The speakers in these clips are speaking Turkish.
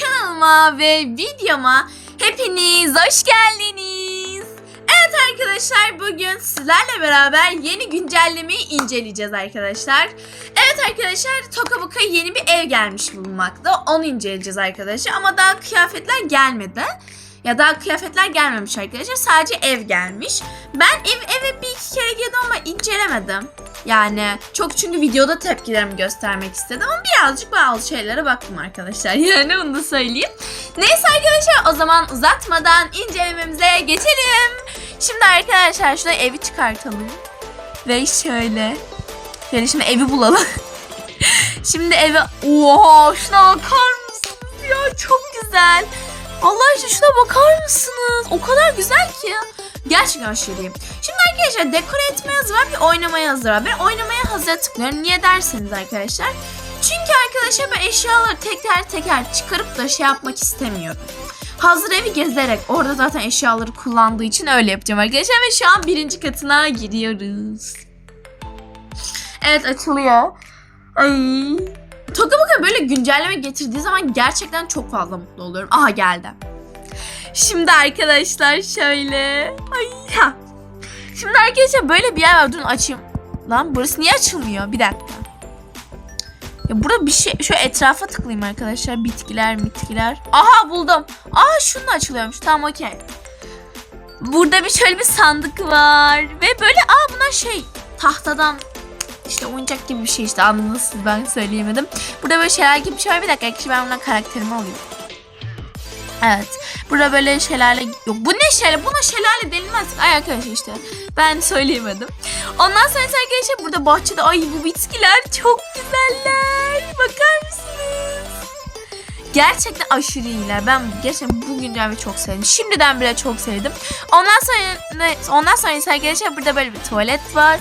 kanalıma ve videoma hepiniz hoş geldiniz. Evet arkadaşlar bugün sizlerle beraber yeni güncellemeyi inceleyeceğiz arkadaşlar. Evet arkadaşlar Tokaboka yeni bir ev gelmiş bulunmakta. Onu inceleyeceğiz arkadaşlar ama daha kıyafetler gelmedi. Ya daha kıyafetler gelmemiş arkadaşlar. Sadece ev gelmiş. Ben ev eve bir iki kere girdim ama incelemedim. Yani çok çünkü videoda tepkilerimi göstermek istedim ama birazcık bazı şeylere baktım arkadaşlar. Yani onu da söyleyeyim. Neyse arkadaşlar o zaman uzatmadan incelememize geçelim. Şimdi arkadaşlar şurada evi çıkartalım. Ve şöyle. Şöyle şimdi evi bulalım. şimdi eve... Oha şuna bakar mısınız ya? Çok güzel. Allah aşkına şuna bakar mısınız? O kadar güzel ki. Gerçekten aşırı iyi. Şimdi arkadaşlar dekore etmeye hazır var bir oynamaya hazır var. Ben oynamaya hazır tıklıyorum. Niye derseniz arkadaşlar. Çünkü arkadaşlar ben eşyaları teker teker çıkarıp da şey yapmak istemiyorum. Hazır evi gezerek orada zaten eşyaları kullandığı için öyle yapacağım arkadaşlar. Ve şu an birinci katına giriyoruz. Evet açılıyor. Ay. Tokaboka böyle güncelleme getirdiği zaman gerçekten çok fazla mutlu oluyorum. Aha geldi. Şimdi arkadaşlar şöyle. Ay ha. Şimdi arkadaşlar böyle bir yer var. Durun açayım. Lan burası niye açılmıyor? Bir dakika. Ya burada bir şey şu etrafa tıklayayım arkadaşlar. Bitkiler, bitkiler. Aha buldum. Aa şunun açılıyormuş. Tamam okey. Burada bir şöyle bir sandık var. Ve böyle aa bunlar şey tahtadan işte oyuncak gibi bir şey işte anladınız siz ben söyleyemedim. Burada böyle şeyler gibi bir var. Bir dakika arkadaşlar ben bundan karakterimi alayım. Evet. Burada böyle şelale yok. Bu ne şelale? Buna şelale denilmez. Ay arkadaşlar işte. Ben söyleyemedim. Ondan sonra arkadaşlar burada bahçede ay bu bitkiler çok güzeller. Bakar mısınız? Gerçekten aşırı iyiler. Ben gerçekten bu güncellemeyi çok sevdim. Şimdiden bile çok sevdim. Ondan sonra ondan sonra arkadaşlar burada böyle bir tuvalet var.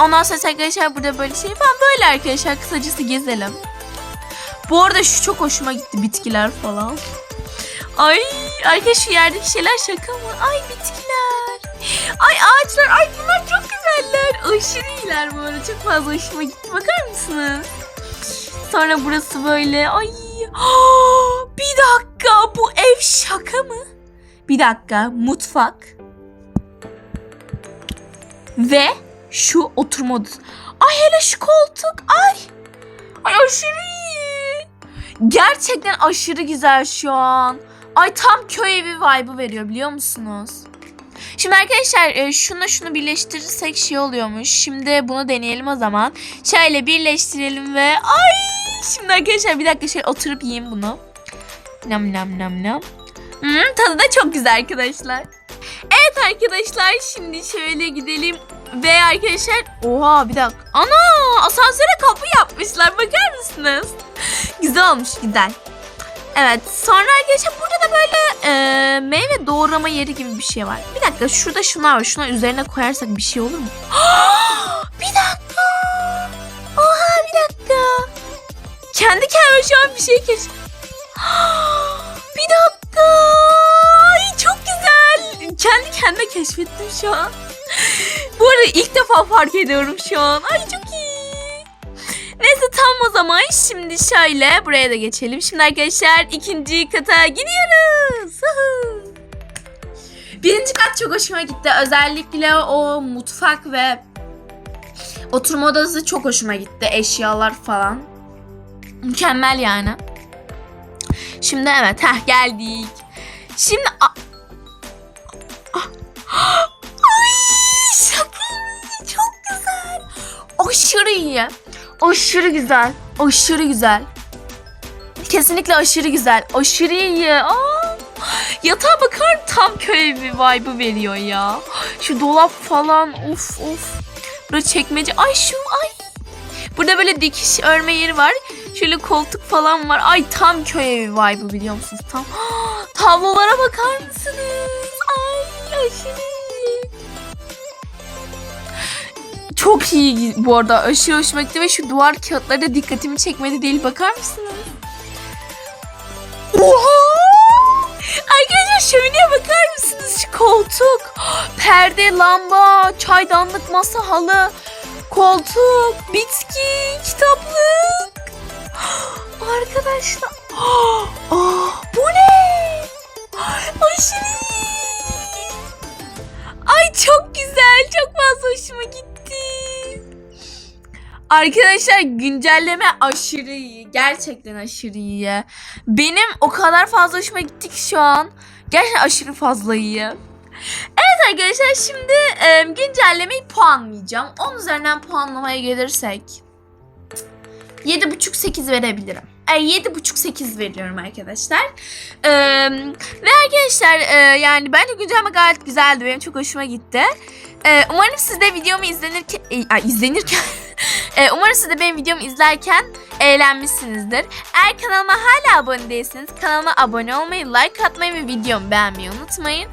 Ondan sonra arkadaşlar burada böyle şey falan böyle arkadaşlar kısacası gezelim. Bu arada şu çok hoşuma gitti bitkiler falan. Ay arkadaşlar şu yerdeki şeyler şaka mı? Ay bitkiler. Ay ağaçlar. Ay bunlar çok güzeller. Aşırı iyiler bu arada. Çok fazla hoşuma gitti. Bakar mısınız? Sonra burası böyle. Ay. Bir dakika. Bu ev şaka mı? Bir dakika. Mutfak. Ve şu oturma odası. Ay hele şu koltuk. Ay. Ay aşırı iyi. Gerçekten aşırı güzel şu an. Ay tam köy evi vibe'ı veriyor biliyor musunuz? Şimdi arkadaşlar e, şunu şunu birleştirirsek şey oluyormuş. Şimdi bunu deneyelim o zaman. Şöyle birleştirelim ve ay şimdi arkadaşlar bir dakika şöyle oturup yiyeyim bunu. Nam nam nam nam. Hmm, tadı da çok güzel arkadaşlar. Evet arkadaşlar şimdi şöyle gidelim. Ve arkadaşlar oha bir dakika. Ana asansöre kapı yapmışlar bakar mısınız? güzel olmuş güzel. Evet sonra arkadaşlar burada da böyle e, meyve doğrama yeri gibi bir şey var. Bir dakika şurada şunlar var. Şuna üzerine koyarsak bir şey olur mu? bir dakika. Oha bir dakika. Kendi kendime şu an bir şey keş. bir dakika. Ay, çok güzel. Kendi kendime keşfettim şu an. Bu arada ilk defa fark ediyorum şu an. Ay çok iyi. Neyse tam o zaman şimdi şöyle buraya da geçelim. Şimdi arkadaşlar ikinci kata gidiyoruz. Birinci kat çok hoşuma gitti. Özellikle o mutfak ve oturma odası çok hoşuma gitti. Eşyalar falan. Mükemmel yani. Şimdi evet heh geldik. Şimdi a-. Ay şaka çok güzel. Aşırı iyi. Aşırı güzel. Aşırı güzel. Kesinlikle aşırı güzel. Aşırı iyi. Aa, yatağa bakar tam köy evi vibe'ı veriyor ya. Şu dolap falan of of. Burada çekmece. Ay şu ay. Burada böyle dikiş örme yeri var. Şöyle koltuk falan var. Ay tam köy evi vibe'ı biliyor musunuz? Tam. Tablolara bakar mısınız? Ay aşırı Çok iyi bu arada. Aşırı hoşuma gitti ve şu duvar kağıtları da dikkatimi çekmedi değil. Bakar mısınız? Oha! Arkadaşlar şömineye bakar mısınız? Şu koltuk, perde, lamba, çaydanlık, masa, halı, koltuk, bitki, kitaplık. Arkadaşlar Aa, bu ne? Aşırı iyi. Ay çok güzel. Çok fazla hoşuma gitti. Arkadaşlar güncelleme aşırı iyi. Gerçekten aşırı iyi. Benim o kadar fazla hoşuma gitti ki şu an. Gerçekten aşırı fazla iyi. Evet arkadaşlar şimdi e, güncellemeyi puanlayacağım. 10 üzerinden puanlamaya gelirsek 7.5-8 verebilirim. E, 7.5-8 veriyorum arkadaşlar. E, ve arkadaşlar e, yani bence güncelleme gayet güzeldi. Benim çok hoşuma gitti. E, umarım siz de videomu izlenirken, e, izlenirken e, umarım siz de benim videomu izlerken eğlenmişsinizdir. Eğer kanalıma hala abone değilseniz kanalıma abone olmayı, like atmayı ve videomu beğenmeyi unutmayın.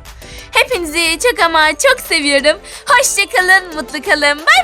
Hepinizi çok ama çok seviyorum. Hoşçakalın, mutlu kalın. Bay